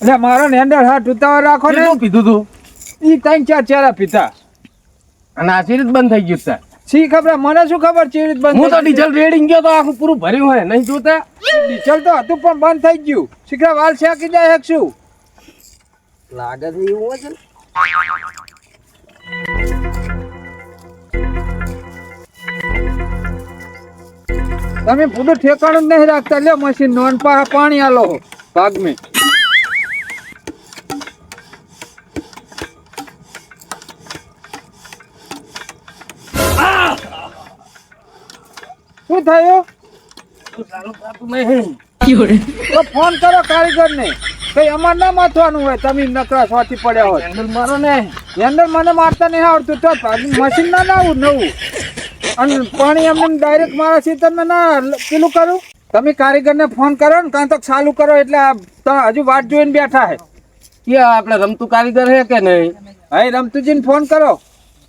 એટલે મારો નેન્ડર હાથ ઉતાવળ રાખો ને. શું પીધું તું. ઈ ત્રણ ચાર ચારા પીતા અને આ સિરીજ બંધ થઈ ગયું છે. શી ખબર? મને શું ખબર ચીડ બંધ હું તો ડીઝલ રેડિંગ ગયો તો આખું પૂરું ભર્યું હોય નહીં જોતા? ડીઝલ તો હતું પણ બંધ થઈ ગયું. શીખરા વાલ શેકી જાય હેક શું? લાગે છે એવું હોય છે તમે પૂરું ઠેકાણું જ નહીં રાખતા. લ્યો મશીન નોન પાણી આલો ભાગ મેં શું થયું? તો ફોન કરો કારીગર ને કઈ અમાર ના માથવાનું હોય તમે નકરા સ્વાથી પડ્યા હોય. હેન્ડલ મારો ને. હેન્ડલ મને મારતા નહીં આવડતું. તો મશીન ના લાવું નવું. અને પાણી એમને ડાયરેક્ટ મારા સીતર ના પેલું કરું. તમે કારીગરને ફોન કરો ને કાં તો ચાલુ કરો એટલે હજુ વાટ જોઈને બેઠા હે. કે આપણે રમતું કારીગર હે કે નહીં? હવે રમતુજીને ફોન કરો.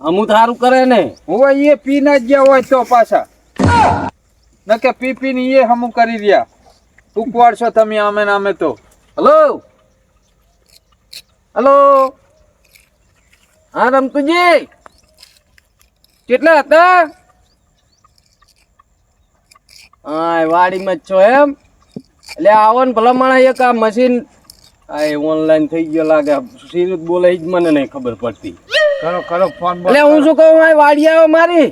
અમુક સારું કરે ને. હું એ પી ના ગયા હોય તો પાછા. ન કે પી પી ને એ હમું કરી રહ્યા. ઉકવાડશો તમે આમે નામે તો. હલો? હલો? હા રમતુજી? કેટલા હતા? હા વાડીમાં જ છો એમ? એટલે આવો ને ભલા માણસ એક આ મશીન આ ઓનલાઈન થઈ ગયો લાગે. સિરીજ બોલે જ મને નહીં ખબર પડતી. કરો કરો ફોન એટલે હું શું કહું વાડી આવ્યો મારી.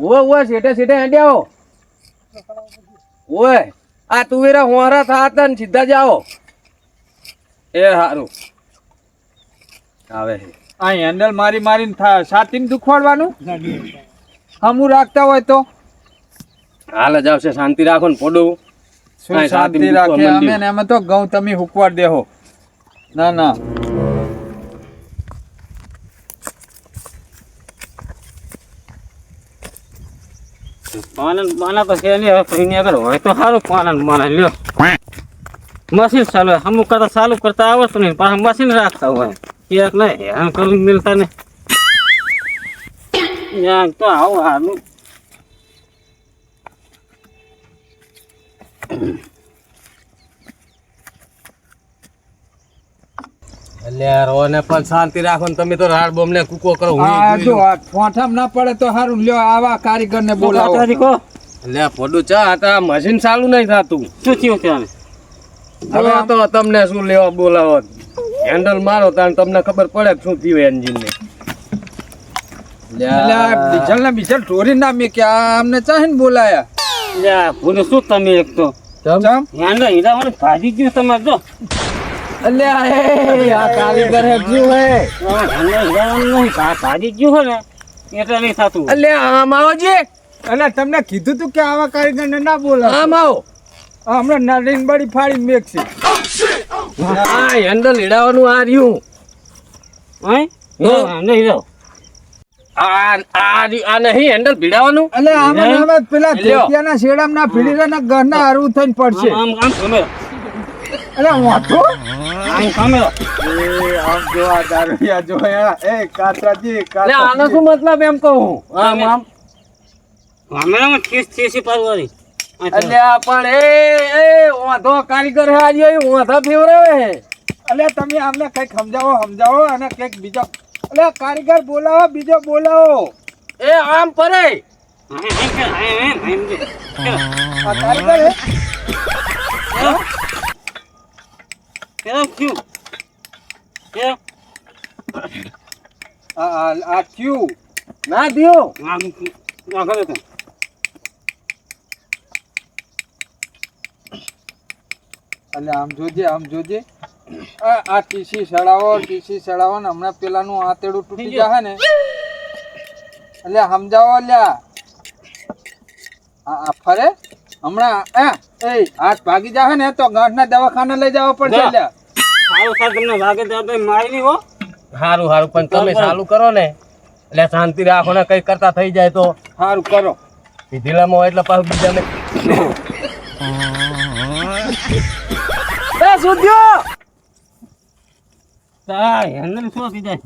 ઓવે ઓવે સેટે સેટે હેડ્યા આવો. ઓય આ તુવેરા હોરા થાતા ને સીધા જાઓ એ સારું આવે છે. આ હેન્ડલ મારી મારીને થા- છાતીને દુખવાડવાનું? હમું રાખતા હોય તો? હાલ જ આવશે શાંતિ રાખો ને પડું. શાંતિ રાખે? અમે. ને અમે તો ઘઉં તમે હુકવાડ દેહો. ના ના. પાનન માના તો કે હવે કહીને આગળ હોય તો સારું પાનન માના લ્યો. મશીન ચાલુ અમુક કરતા ચાલુ કરતા આવડતું નહીં પાછા મશીન રાખતા હોય. ક્યાંક નહીં હેરાન કરી મિલતા ને ક્યાંક તો આવું હારું. એટલે રોને પણ શાંતિ રાખો ને તમે તો રાડ બોમ ને કૂકો કરો હું જો જોઈ ના પડે તો સારું લ્યો આવા કારીગર ને બોલાવો. એટલે પડું ચા આ મશીન ચાલુ નહીં થતું. શું થયું ત્યાં હવે તો તમને શું લેવા બોલાવો? હેન્ડલ મારો તાણ તમને ખબર પડે કે શું થયું એન્જિન ને. ડીઝલ ને બીજલ ઢોરી ના મેં કે અમને ચાહે ને બોલાયા. લ્યા ભૂલે શું તમે એક તો? ચમ? હીરા મને ભાજી ગયું તમારે જો. આ એ, આ કારીગર હે હે. આ હેંડા હીરાવાનું નહીં ભા- ભાજી ગયું હોય ને એટલે નહીં થતું એટલે આમ આવો જે. એટલે તમને કીધું તું કે આવા કારીગર ને ના બોલાવો આમ આવો. હમણાં નારીન બળી ફાડી મેકશે આ હેન્ડલ હીડાવાનું આ રહ્યું. હે? હીરા આ આ રહ્યું- આ નહીં હેન્ડલ ભીડાવાનું એટલે આમાં ને પેલા. ધોતિયાના શેડામ ના ફીડીના ઘરના હારું થઈને પડશે. આમ આમ. એટલે વાંધો આમ ગમે એ આમ જોવા દારૂયા જોયા. એ કાતરાજી એટલે આનો શું મતલબ એમ કહું આમ આમ. આમેરામાં ઠીસ ઠીસી પરવારી એટલે પણ એ એ વાંધો કારીગર હે આજે વાંધા ફેવરાવે હે. એટલે તમે અમને કંઈક સમજાવો સમજાવો અને કંઈક બીજો. એટલે કારીગર બોલાવો બીજો બોલાવો. એ આમ પરે. કારીગર હે. આ આ- આ થયું ના દિયો. એટલે આમ જોજે આમ જોજે. આ આ ટીસી સડાવો ટીસી સડાવો ને હમણાં પેલાનું આતેડું તૂટી જાય ને. એટલે સમજાવો લ્યા આ આ ફરે? હમણાં એ એ હાથ ભાગી જાવે ને તો ગાંઠના દવાખાને લઈ જવા પડશે જા. સારું સારું તમને ભાગે તો આપણે મારી નહીં હો. સારું સારું પણ તમે ચાલુ કરો ને. એટલે શાંતિ રાખો ને કઈ કરતા થઈ જાય તો. સારું કરો. ઢીલામાં હોય એટલે પાછું બીજાને એ સુધ્યો તા હેન્ડલ શું જાય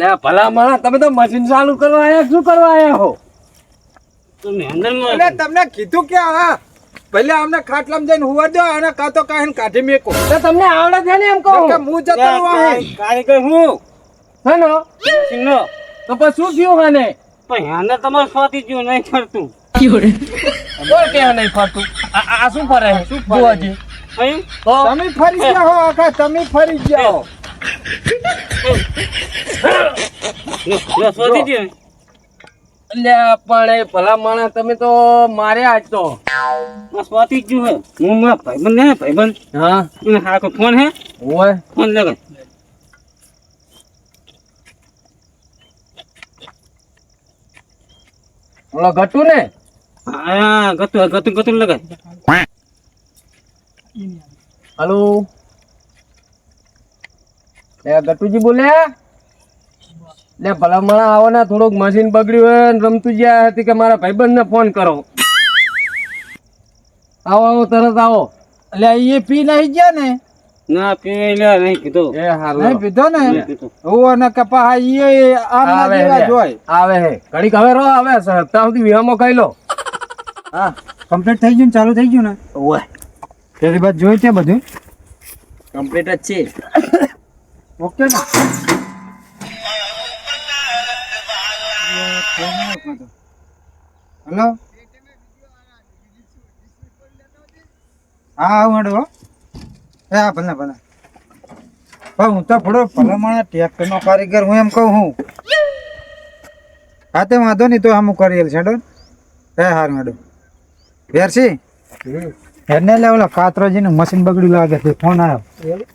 લે ભલા માણસ તમે તો મશીન ચાલુ કરવા આયા શું કરવા આયા હો? એટલે તમને કીધું કે હા? ભલે અમને ખાટલામાં જઈને હુવા દો અને કાં તો કાંઈ કાઢી મેકો. તો તમને આવડે છે ને એમ કહું? કે હું જતો રહું અહીં. કારીગર હું? હેનો મશીનનો તો પછી શું થયું મને પણ યાને તમારે સ્વાતી જ્યું નહીં ફરતું બોલ કે નહીં ફરતું આ શું ફરે? છે શું ફરવાજી તમે ફરી ગયા હો આખા તમે ફરી ગયા હો. સ્વાતી જેવું. અલ્યા પણ એ ભલા માણસ તમે તો માર્યા આજ તો. આ સ્વાતી જ હે. હું મારા ભાઈબંધ ને ભાઈબંધ? હા. એને હા કોઈ ફોન હે? ઓય ફોન લગાય ઓલો ઘટુ ને? હા ગતું ગટુ ગતું લગાય હલો. લે ગટુજી બોલ્યા? લે ભલા માણસ આવો ને થોડુંક મશીન બગડ્યું હોય ને રમતું જ્યાં હતી કે મારા ભાઈબંધને ફોન કરો. આવો આવો તરત આવો. એટલે એ પી નહીં ગયા ને? ના પી નહીં કીધું. એ હારું નહીં પીધો ને? હું અને કપા એ આમના આવે જેવા હે. જ આવે હે. ઘડીક હવે રહો આવે સપ્તાહ સુધી વિહામો ખાઈ લો. હા. કમ્પ્લીટ થઈ ગયું ને? ચાલુ થઈ ગયું ને? ઓય બાદ જોઈ છે બધું? કમ્પ્લીટ જ છે. ઓકે ને? હેલો? હા, આવું હેડો, હો. એ હા ભલે ભલે. પણ હું તો થોડો ભલામણ ટ્રેક્ટરનો કારીગર હું એમ કહું હું. હા, તે વાંધો નહીં, તો આમ કરી છે હેડો. એ, હારું, હેડો. વેરસી એને લે, ઓલા કાતરોજીનું મશીન બગડ્યું લાગે છે, ફોન આવ્યો.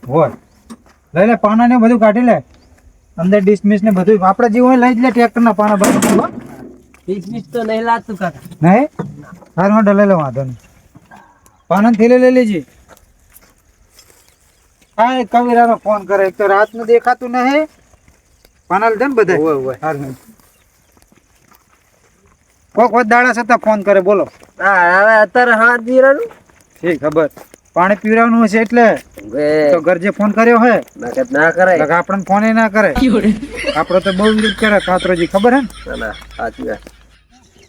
હોય લઈ લે પાના ને બધું કાઢી લે. અંદર ડિસમિસ ને બધું. આપણે જે હોય લઈ જ લે ટ્રેક્ટર ના પાના બધું હો. વીસ તો નહીં લાગતું કાકા. નહીં? હારું હેડો લઈ લે વાંધો નહીં. પાના ને લઈ લેજે. હા એ કવિરાનો ફોન કરે એક તો રાત દેખાતું નહીં. પાના લીધા ને બધા ઓય ઓય હારું કોક વખત દાડા છતાં ફોન કરે બોલો. હા હવે અત્યારે હાથ જીરાનું ઠીક ખબર? પાણી પીવડાવવાનું હશે એટલે? તો ગરજે ફોન કર્યો હે? ના કરાય લગા આપણને ફોન ના કરે. આપણો તો બહુ કરે કાતરોજી ખબર હે ના, સાચી વાત.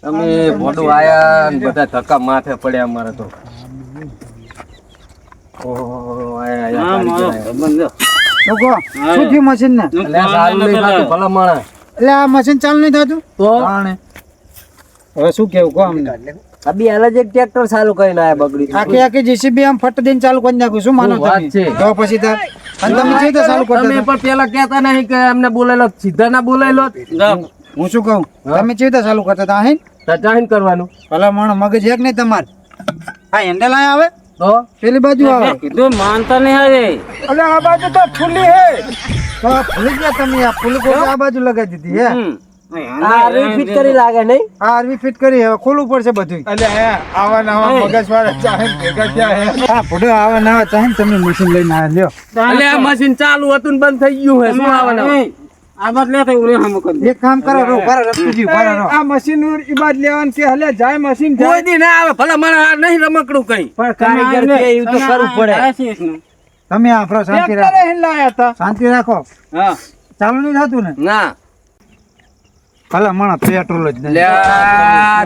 તમે મોઢું આયા ને બધા ધક્કા માથે પડ્યા અમારે તો. ને? ટ્રેક્ટર ચાલુ કરીને આયા બગડી. આખી આખી જેસીબી આમ ફટ દઈને ચાલુ કરી નાખું. શું માનો? તો પછી તમે ચાલુ તમે પણ પેલા કેતા નહીં કે અમને બોલેલો સીધા ના બોલેલો જાઓ. હું શું કહું? તમે કેવી રીતે ચાલુ કરતા હતા અહીં તો કરવાનું. ભલા માણસ મગજ એક નહીં તમાર. આ હેન્ડલ આ આવે તો? પેલી બાજુ આવે. કીધું માનતા નહીં આવે. અલે આ બાજુ તો ફૂલી હે. તો ફૂલી ગયા તમે આ ફૂલ કો આ બાજુ લગાવી દીધી હે? હમ. આ કરી લાગે નહીં? આરવી ફિટ કરી હવે ખોલવું પડશે બધું એટલે આવા નવા મગજ વાળા ચાહે ભેગા થયા હે. હા ફોટો આવા નવા ચાહે તમે મશીન લઈને આવ્યા લ્યો. એટલે આ મશીન ચાલુ હતું ને બંધ થઈ ગયું હે શું. આ લે તો ઉરે હમ કરી એક કામ કરો રો રો. આ મશીન ઈબાદ લેવાનું છે હલે જાય મશીન કોઈ દી ના આવે ભલા મને આ નહીં રમકડું કઈ. પણ કારીગર કે તો કરવું પડે. ને. તમે આપણો શાંતિ રાખો. શાંતિ રાખો. હા. ચાલુ નહીં થતું ને? ના. ભલા માણા પેટ્રોલ જ નહીં.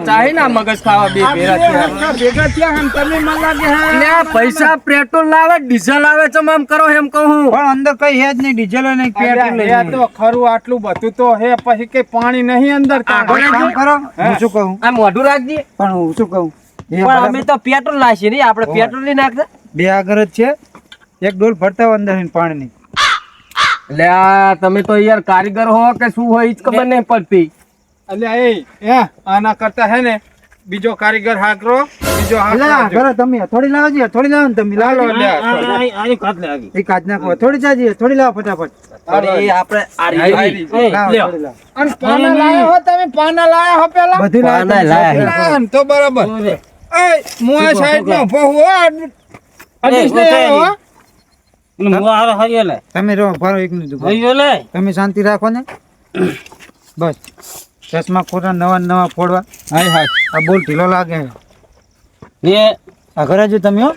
ચાહી ના મગજ ખાવા બે ભેગા થયા. ભેગા થયા હમ તમે મને લાગે લે પૈસા પેટ્રોલ લાવે ડીઝલ આવે છે આમ કરો એમ કહું પણ અંદર કઈ હે જ નહીં ડીઝલ નહીં પેટ્રોલ હે તો ખરું આટલું બધું તો હે પછી કઈ પાણી નહીં અંદર કાઢો કામ કરો હું. શું કહું? આ મોઢું રાખજે પણ હું શું કહું? પણ અમે તો પેટ્રોલ નાખીએ નહીં આપણે પેટ્રોલ નહીં નાખતા. બે આગળ જ છે. એક ડોલ ભરતા અંદર પાણીની. એટલે આ તમે તો યાર કારીગર હો કે શું હોય ઈ જ ખબર નહીં પડતી. એટલે એ હે આના કરતા હે ને બીજો કારીગર હાકરો બીજો હાકરો ઘરે તમે થોડી લાવજો થોડી લાવો ને તમે. લાવો. લે, આની આ- લાગી આ એ કાચ નાખો થોડી જાજી થોડી લાવો ફટાફટ. આપણે આ એ, લાવો, લ્યો. થોડી લાવો. અને પાના લાયા હો તમે પાના લાયા હો પેલા? બધી પાના લાયા. ના, તો બરાબર. એ હું આ સાઈડમાં ઊભો હું. તમે રહો ભરો એક મિનિટ ઊભા. હરિયો લે. તમે શાંતિ રાખો ને. બસ. ચશ્મા ખોટા નવા નવા ફોડવા. હાય હાય. આ બોલ ઢીલો લાગે. ને આ ઘરે જો તમે હો?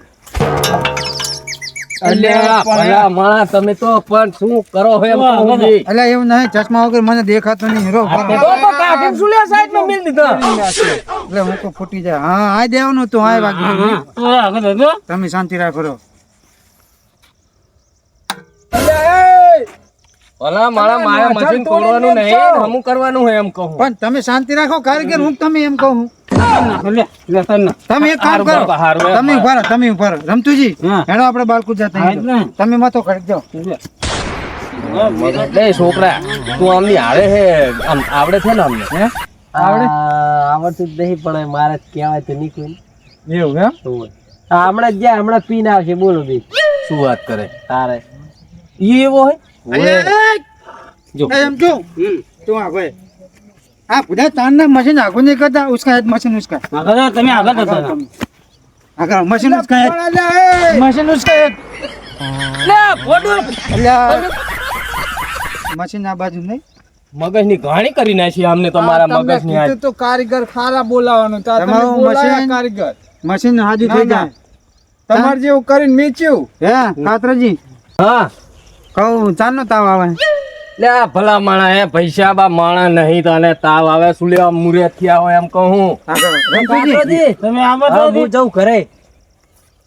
અલ્યા તમે તો પણ શું કરો. એટલે એવું નહીં ચશ્મા વગર મને દેખાતો નહીં. દીધા? એટલે હું તો ફૂટી જાય હા આ દેવાનું તું આ વાગ્યું. તમે શાંતિ રાખો રહો ભલા મારા માયા મશીન તોડવાનું નહીં હમું કરવાનું હોય એમ કહું. પણ તમે શાંતિ રાખો કારીગર હું તમે એમ કહું. લે, લે, તને. ના. તમે એક કામ કરો. તમે ઊભા તમે ઊભા રમતુજી હેડો આપણે બાળકુ જતા હા. તમે મતો કરી જાઓ. લે. લે છોકરા તું આમની આવે હે. આમ આવડે છે ને અમને હે? આવડે? આવડતું જ નહીં પણ મારે કહેવાય તો નીકળી. એવું હે હમણાં જ્યાં હમણાં પીને આવશે બોલો બી. શું વાત કરે? તારે. ઈ એવો અલ્યા, જો. એમ છું તું આગો એ. હા બધા તાન ના મશીન આગો નહીં કરતા ઉસકા મશીન ઉસકા આગળ તમે આગળ જતા આગળ મશીન ઉસકા મશીન ઉસકા લે ફોટો મશીન આ બાજુ નહીં. મગજની ઘાણી કરી નાખી અમને તમારા મગજની તો કારીગર ખારા બોલાવાનું તા તમે તમારું મશીન- કારીગર. મશીન હાજર થઈ જાય. તમારે જેવું કરીને મેચ્યું. હે કાતરજી હા. કહું ચાલનો તાવ આવે. લે આ ભલા માણા હે પૈસા બા માણા નહીં તને તાવ આવે શું લેવા મુરે થયા હોય એમ કહું. તમે આમાં તો હું જઉં ઘરે.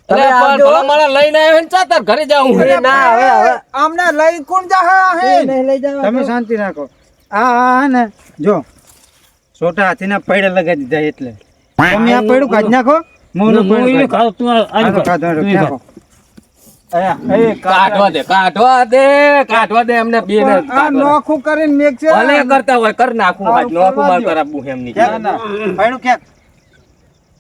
ભલા માણા લઈને આવ્યો ને ચાતર ઘરે જાઉં ના હવે હવે. આમને લઈ કોણ જા હે તમે શાંતિ રાખો. આ આ ને જો. છોટા હાથીના પૈડા લગાડી દીધા એટલે. તમે આ પૈડું કાઢી નાખો મોનું પૈડું ખાવ, તું આ- આ કાઢો, કર. કાઢો, તું એ કર. નાખો. કાઢવા દે કાઢવા દે કાઢવા દે એમને બે ને નોખું કરીને મેકશે ભલે કરતા હોય કર નાખું આજ નોખું માર કરાવવું એમની ક્યાંક ક્યાંક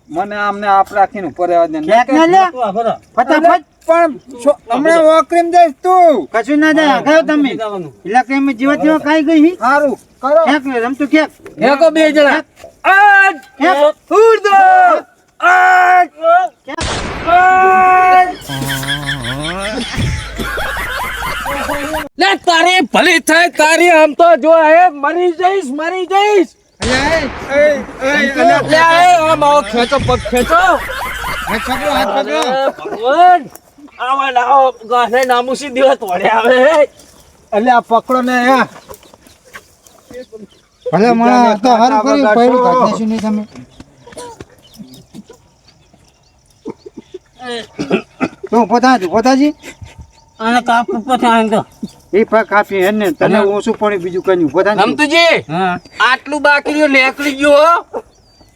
મને આમને આપ રાખીને ઉપર આવવા દે. ક્યાંક ના લે તું આ ભરો. ફટાફટ. પણ છો- હમણાં જઈશ તું. કશું ના જાય આગળ તમે. એટલે કે એમ જીવત જેવા ખાઈ ગઈ હી? સારું કરો. ક્યાંક ને રમતું ક્યાંક એકો બે જણા. આજ ક્યાંક ઉડ દો આજ. લે ભલી થાય તારી આમ તો જો હે મરી જઈશ મરી જઈશ. ખેંચો પગ ભગવાન આવા લાવો ગાને નામુસી દિવસ તોડે આવે. એટલે આ પકડો ને ભલે મને તો હારું કર્યું પૈડું કાઢી નહીં તમે. તું પોતા પોતાજી? આને કાપ પછી આને તો. એ પા કાપી હે ને તને ઓછું પાણી બીજું કન્યું નહીં પોતાજી રમતુજી આટલું બાકી રહ્યું નીકળી ગયો હો.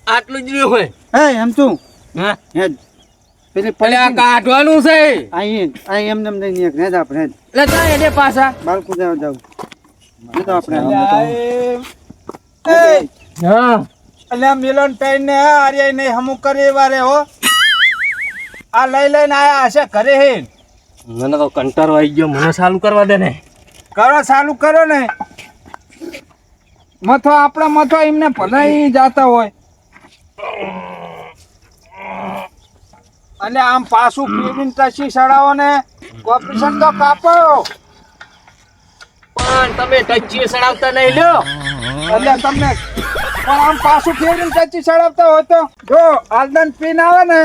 આટલું જ રહ્યું હોય. હે એમ તું? હા. હેડ પેલી પેલા કાઢવાનું છે. અહીં અહીં એમ neમ નહીં એક હેડ આપણે લે એટલે જાય એને પાછા. બાળકું જાવ જાવ. એ તો આપણે. એ એ, હા. અલ્યા મિલન ટાઈન ને આર્ય નહીં હમું કરે વારે હો. આ લઈ લઈને આયા હશે ઘરે હે. મને તો કંટારો આવી ગયો. મને ચાલુ કરવા દે ને. કરો ચાલુ કરો ને. મથો આપણા મથો એમને ભલાઈ જાતા હોય. અને આમ પાછું ફેરીને ટસી સડાવો ને. કોપરેશન તો કાપો. પણ તમે ટચી સડાવતા નહીં લ્યો. એટલે તમને પણ આમ પાછું ફેરીને ટચી સડાવતા હોય તો? જો આલદન પીન આવે ને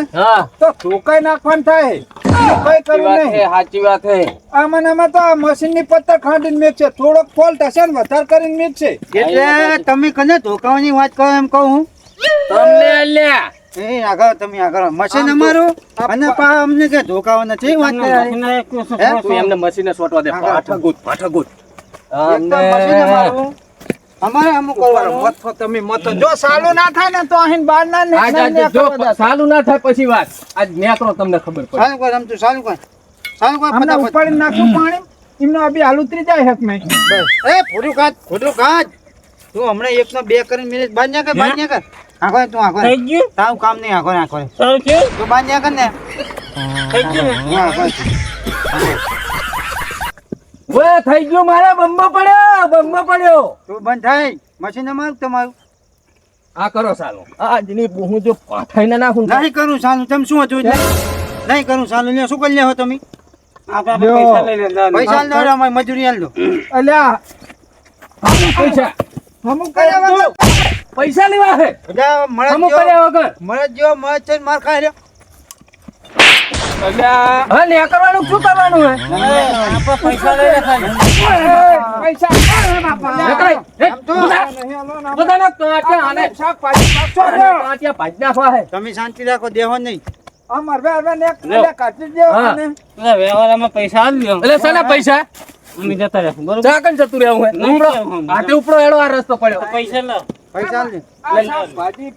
તો ધોકાઈ નાખવાનું થાય. બીજું કઈ સાચી કરવું નહીં. સાચી વાત છે. આમાં ને આમાં તો આ મશીનની પત્તા ખાંડીને મેકશે થોડોક ફોલ્ટ હશે ને વધારે કરીને એટલે તમે કને ધોકાવાની વાત કરો એમ કહું તમને લ્યા એ આગળ તમે આગળ. મશીન અમારું? અને પા અમને કે ધોકાવા નથી વાત કરે. એમને મશીને સોટવા દે. પાઠગુત પાઠગુત મશીન અમારું અમારે અમુક કરવાનું મથો તમે મથો જો સાલું ના થાય ને તો અહીં બાર ના જો થાય. પછી વાત. આજ નેકરો તમને ખબર પડે. સારું કર ફટાફટ નાખું પાણી. એમનો અભી હાલ ઉતરી જાય હક નહીં. બસ. એ ફોટું કાચ ફોટું કાઢ. તું હમણાં એક નો બે કરીને મિનિટ બાંધ્યા કર બાંધ્યા કર. આખો તું આખો. થઈ ગયું? તારું કામ નહીં આખો આખો. સારું તું બાંધ કર ને. થઈ ગયું આખો. વે થઈ ગયું મારે બમ્બો પડ્યો બમ્બો પડ્યો. તું બંધ થાય મશીન અમારું તમારું. આ કરો ચાલો આજની હું જો પાથાઈને નાખું નહીં કરું સાલું તમે શું હતું? નહીં કરું સાલું ને શું કરી લ્યો તમે. પૈસા લો અમારી મજૂરી હાલ દો અલ્યા પૈસા. હમું કર્યા વગર પૈસા લેવા છે. અમુક કર્યા વગર. મળદ જો મળદ માર ખાઈ રહ્યો હા ને કરવાનું શું કરવાનું હે પૈસા લઈ લે પૈસા તમે શાંતિ રાખો દેહો નહીં. પૈસા જતા રહેવું ઉપડો. એડો આ રસ્તો પડ્યો. પૈસા પૈસા લે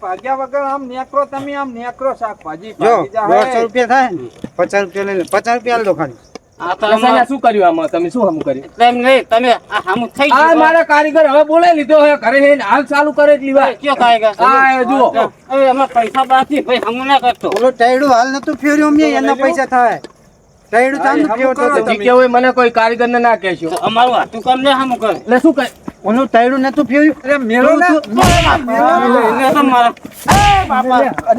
ભાગ્યા વગર આમ નેકરો તમે આમ નેકરો શાકભાજી. જો દોઢસો રૂપિયા થાય ને પચાસ રૂપિયા લઈ પચાસ રૂપિયા આલ ખાલી. આ તો એટલે શાના અમારે- શું કર્યું આમાં? તમે શું હમું કર્યું? એટલે એમ નહીં તમે આ હામું થઈ આ ગયું મારા કારીગર હવે બોલાવી લીધો હે હાલ ચાલુ કરે એટલી વાર. કયો કાયગા આ એ જુઓ. હવે એમાં પૈસા બાકી ભાઈ ના કરતો. ઓલો હાલ નતું ફેર્યું અમને એના પૈસા થાય. ટાયડું ચાંદ હા, ફેરતો હમ કરો. હતો. જગ્યા હોય મને કોઈ કારીગર ને ના કેશો તો અમારું હાથું કામ ને શું કરે ઓલું ટાયડું નતું ફેર્યું? અરે મેળો ને એને તો મારા.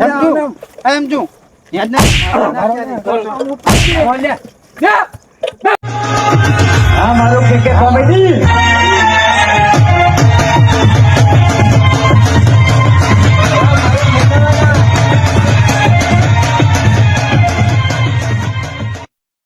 એમ જો, એમ જો. યાદ ના? લે. લે. આ મારું ક્રિકેટ કોમેડી